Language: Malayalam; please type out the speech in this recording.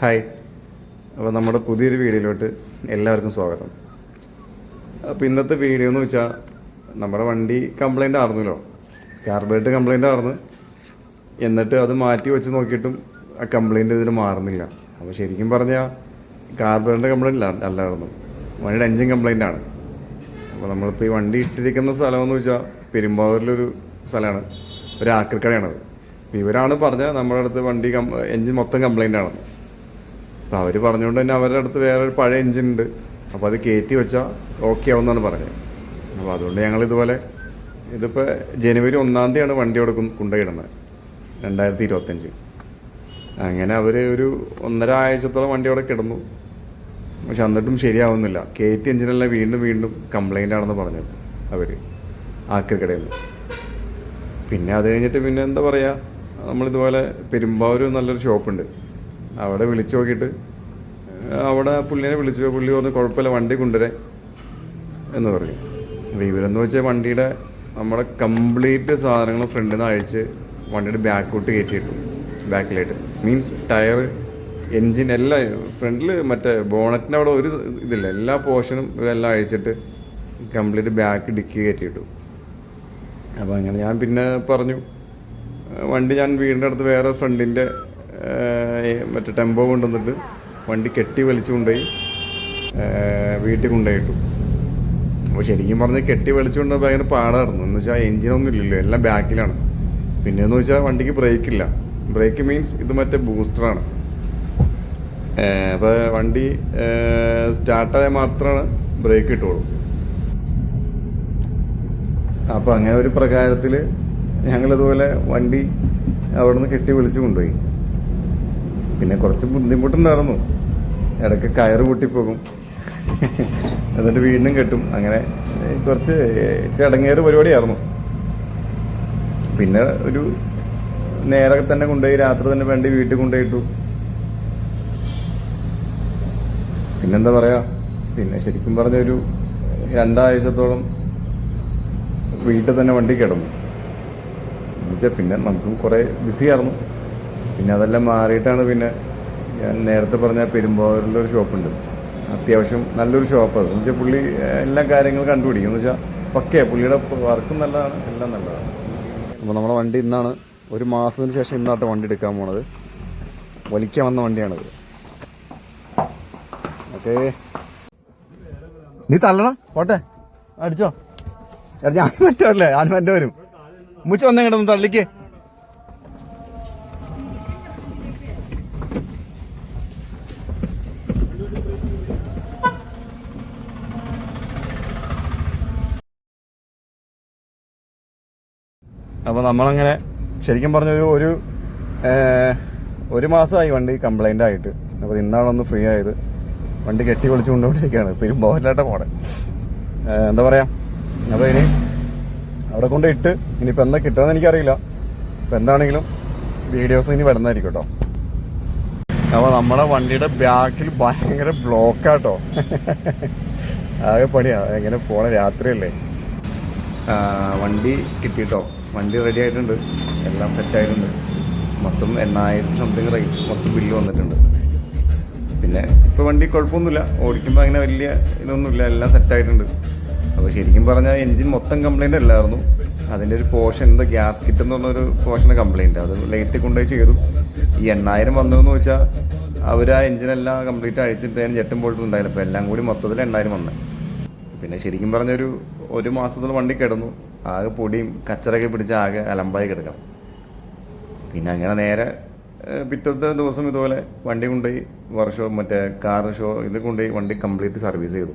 ഹായ്. അപ്പോൾ നമ്മുടെ പുതിയൊരു വീഡിയോയിലോട്ട് എല്ലാവർക്കും സ്വാഗതം. അപ്പോൾ ഇന്നത്തെ വീഡിയോ എന്ന് വെച്ചാൽ നമ്മുടെ വണ്ടി കംപ്ലൈന്റ് ആയിരുന്നല്ലോ കാർബേറ്റ് കംപ്ലൈന്റ് ആയിരുന്നു എന്നിട്ട് അത് മാറ്റി വെച്ച് നോക്കിയിട്ടും ആ കംപ്ലൈന്റ് ഇതിന് മാറുന്നില്ല. അപ്പോൾ ശരിക്കും പറഞ്ഞാൽ കാർബേറ്റിന്റെ കംപ്ലൈന്റ് അല്ലായിരുന്നു. വണ്ടിയുടെ എൻജിൻ കംപ്ലൈന്റ് ആണ്. അപ്പോൾ നമ്മളിപ്പോൾ ഈ വണ്ടി ഇട്ടിരിക്കുന്ന സ്ഥലമെന്ന് വെച്ചാൽ പെരുമ്പാവൂരിലൊരു സ്ഥലമാണ്. ഒരു ആക്രിക്കടയാണത്. ഇവരാണ് പറഞ്ഞത് നമ്മുടെ അടുത്ത് വണ്ടി എൻജിൻ മൊത്തം കംപ്ലൈന്റ് ആണെന്ന് അപ്പോൾ അവർ പറഞ്ഞുകൊണ്ട് തന്നെ അവരുടെ അടുത്ത് വേറെ ഒരു പഴയ എഞ്ചിൻ ഉണ്ട്. അപ്പോൾ അത് കയറ്റി വെച്ചാൽ ഓക്കെ ആവുമെന്നാണ് പറഞ്ഞത്. അപ്പോൾ അതുകൊണ്ട് ഞങ്ങൾ ഇതുപോലെ ഇതിപ്പോൾ ജനുവരി ഒന്നാം തീയതിയാണ് വണ്ടി കൊണ്ട് കൊണ്ടുപോയിടുന്നത്. രണ്ടായിരത്തി ഇരുപത്തഞ്ച് അങ്ങനെ അവർ ഒരു ഒന്നര ആഴ്ചത്തോളം വണ്ടി അവിടെ കിടന്നു. പക്ഷെ എന്നിട്ടും ശരിയാവുന്നില്ല. കെ ടി എഞ്ചിനെല്ലാം വീണ്ടും വീണ്ടും കംപ്ലൈന്റ് ആണെന്ന് പറഞ്ഞത് അവർ ആക്രിക്കടയിൽ നിന്ന്. പിന്നെ അത് കഴിഞ്ഞിട്ട് പിന്നെ എന്താ പറയുക നമ്മളിതുപോലെ പെരുമ്പാവൂർ നല്ലൊരു ഷോപ്പുണ്ട് അവിടെ വിളിച്ചു നോക്കിയിട്ട് അവിടെ പുള്ളിനെ വിളിച്ചു പുള്ളി പറഞ്ഞു കുഴപ്പമില്ല വണ്ടി കൊണ്ടുവരെ എന്ന് പറഞ്ഞു. അപ്പോൾ ഇവരെന്ന് വെച്ചാൽ വണ്ടിയുടെ നമ്മുടെ കംപ്ലീറ്റ് സാധനങ്ങൾ ഫ്രണ്ടിൽ നിന്ന് അഴിച്ച് വണ്ടിയുടെ ബാക്കോട്ട് കയറ്റിയിട്ടു ബാക്കിലായിട്ട് മീൻസ് ടയർ എൻജിൻ എല്ലാം ഫ്രണ്ടിൽ മറ്റേ ബോണറ്റിന്റെ അവിടെ ഒരു ഇതില്ല എല്ലാ പോർഷനും ഇതെല്ലാം അഴിച്ചിട്ട് കംപ്ലീറ്റ് ബാക്ക് ഡിക്കി കയറ്റിയിട്ടു. അപ്പോൾ അങ്ങനെ ഞാൻ പിന്നെ പറഞ്ഞു വണ്ടി ഞാൻ വീടിന്റെ അടുത്ത് വേറെ ഫ്രണ്ടിന്റെ മറ്റേ ടെമ്പോ കൊണ്ടുവന്നിട്ട് വണ്ടി കെട്ടി വലിച്ചു കൊണ്ടുപോയി വീട്ടിൽ കൊണ്ടുപോയിട്ടു. അപ്പോൾ ശരിക്കും പറഞ്ഞ് കെട്ടി വലിച്ചുകൊണ്ട് ഭയങ്കര പാടായിരുന്നു. എന്ന് വെച്ചാൽ എഞ്ചിനൊന്നും ഇല്ലല്ലോ എല്ലാം ബാക്കിലാണ് പിന്നെ എന്ന് വെച്ചാൽ വണ്ടിക്ക് ബ്രേക്ക് ഇല്ല. ബ്രേക്ക് മീൻസ് ഇത് മറ്റേ ബൂസ്റ്ററാണ് അപ്പോൾ വണ്ടി സ്റ്റാർട്ടായാൽ മാത്രമാണ് ബ്രേക്ക് കിട്ടുള്ളൂ അപ്പോൾ അങ്ങനെ ഒരു പ്രകാരത്തിൽ ഞങ്ങളിതുപോലെ വണ്ടി അവിടെ നിന്ന് കെട്ടി വിളിച്ചു കൊണ്ടുപോയി. പിന്നെ കുറച്ച് ബുദ്ധിമുട്ടുണ്ടായിരുന്നു. ഇടയ്ക്ക് കയറ് പൊട്ടിപ്പോകും. എന്നിട്ട് വീണ്ടും കെട്ടും. അങ്ങനെ കുറച്ച് ചടങ്ങേറ് പരിപാടിയായിരുന്നു. പിന്നെ ഒരു നേരെ തന്നെ കൊണ്ടുപോയി രാത്രി തന്നെ വേണ്ടി വീട്ടിൽ കൊണ്ടുപോയിട്ടു. പിന്നെന്താ പറയാ? പിന്നെ ശരിക്കും പറഞ്ഞ ഒരു രണ്ടാഴ്ചത്തോളം വീട്ടിൽ തന്നെ വണ്ടി കിടന്നു. എന്നുവെച്ചാൽ പിന്നെ നമുക്കും കുറേ ബിസിയായിരുന്നു. പിന്നെ അതെല്ലാം മാറിയിട്ടാണ് പിന്നെ ഞാൻ നേരത്തെ പറഞ്ഞ പെരുമ്പാവൂരിലൊരു ഷോപ്പുണ്ട്. അത്യാവശ്യം നല്ലൊരു ഷോപ്പ്. അത് വെച്ചാൽ പുള്ളി എല്ലാ കാര്യങ്ങളും കണ്ടുപിടിക്കും. എന്ന് വെച്ചാൽ പക്കേ പുള്ളിയുടെ വർക്കും നല്ലതാണ് എല്ലാം നല്ലതാണ്. അപ്പോൾ നമ്മുടെ വണ്ടി ഇന്നാണ്. ഒരു മാസത്തിന് ശേഷം ഇന്നാട്ട് വണ്ടി എടുക്കാൻ പോണത്. വലിക്കാൻ വന്ന വണ്ടിയാണത്. ഓക്കേ. നീ തള്ളണം. പോട്ടെ. അടിച്ചോ. ഞാൻ ഞാൻ പറ്റുമല്ലേ ഞാൻ വരും. മുച്ച വന്നേ കിടന്ന് തള്ളിക്ക്. അപ്പോൾ നമ്മളങ്ങനെ ശരിക്കും പറഞ്ഞൊരു ഒരു ഒരു മാസമായി വണ്ടി കംപ്ലൈന്റ് ആയിട്ട്. അപ്പോൾ ഇന്നാണ് ഒന്ന് ഫ്രീ ആയത്. വണ്ടി കെട്ടി വിളിച്ചു കൊണ്ടുകൊണ്ടിരിക്കുകയാണ് പെരുമ്പോലായിട്ട് പോണെ. ഏഹ്, എന്താ പറയാ? അപ്പോൾ ഇനി അവിടെ കൊണ്ട് ഇട്ട് ഇനിയിപ്പോൾ എന്താ കിട്ടുമെന്ന് എനിക്കറിയില്ല. ഇപ്പോൾ എന്താണെങ്കിലും വീഡിയോസ് ഇനി വരുന്നതായിരിക്കും കേട്ടോ. അപ്പോൾ നമ്മുടെ വണ്ടിയുടെ ബാക്കിൽ ഭയങ്കര ബ്ലോക്കാട്ടോ ആകെ പണിയാ. എങ്ങനെ പോണ? രാത്രിയല്ലേ. വണ്ടി കിട്ടിയിട്ടോ വണ്ടി റെഡി ആയിട്ടുണ്ട്. എല്ലാം സെറ്റ് ആയിട്ടുണ്ട്. മൊത്തം എണ്ണായിരത്തി സംതിങ് റേറ്റ് മൊത്തം ബില്ല് വന്നിട്ടുണ്ട്. പിന്നെ ഇപ്പോൾ വണ്ടി കുഴപ്പമൊന്നുമില്ല. ഓടിക്കുമ്പോൾ അങ്ങനെ വലിയ ഇതൊന്നുമില്ല. എല്ലാം സെറ്റ് ആയിട്ടുണ്ട്. അപ്പോൾ ശരിക്കും പറഞ്ഞാൽ എൻജിൻ മൊത്തം കംപ്ലൈന്റ് അല്ലായിരുന്നു. അതിന്റെ ഒരു പോർഷൻ എന്താ ഗ്യാസ് കിറ്റ് എന്ന് പറഞ്ഞൊരു പോർഷന്റെ കംപ്ലൈന്റ് അത് ലൈറ്റ് കൊണ്ടുപോയി ചെയ്തു. ഈ എണ്ണായിരം വന്നതെന്ന് വെച്ചാൽ അവർ ആ എൻജിനെല്ലാം കംപ്ലീറ്റ് അഴിച്ചിട്ട് അതിന് ഞെട്ടും ബോൾട്ടും ഉണ്ടായിരുന്നു അപ്പോൾ എല്ലാം കൂടി മൊത്തത്തിൽ എണ്ണായിരം വന്നത് പിന്നെ ശരിക്കും പറഞ്ഞൊരു ഒരു മാസത്തോളം വണ്ടി കിടന്നു. ആകെ പൊടിയും കച്ചറൊക്കെ പിടിച്ച് ആകെ അലമ്പായി കിടക്കണം. പിന്നെ അങ്ങനെ നേരെ പിറ്റത്തെ ദിവസം ഇതുപോലെ വണ്ടി കൊണ്ടുപോയി വർഷോ മറ്റേ കാർ ഷോ ഇത് കൊണ്ടുപോയി വണ്ടി കംപ്ലീറ്റ് സർവീസ് ചെയ്തു.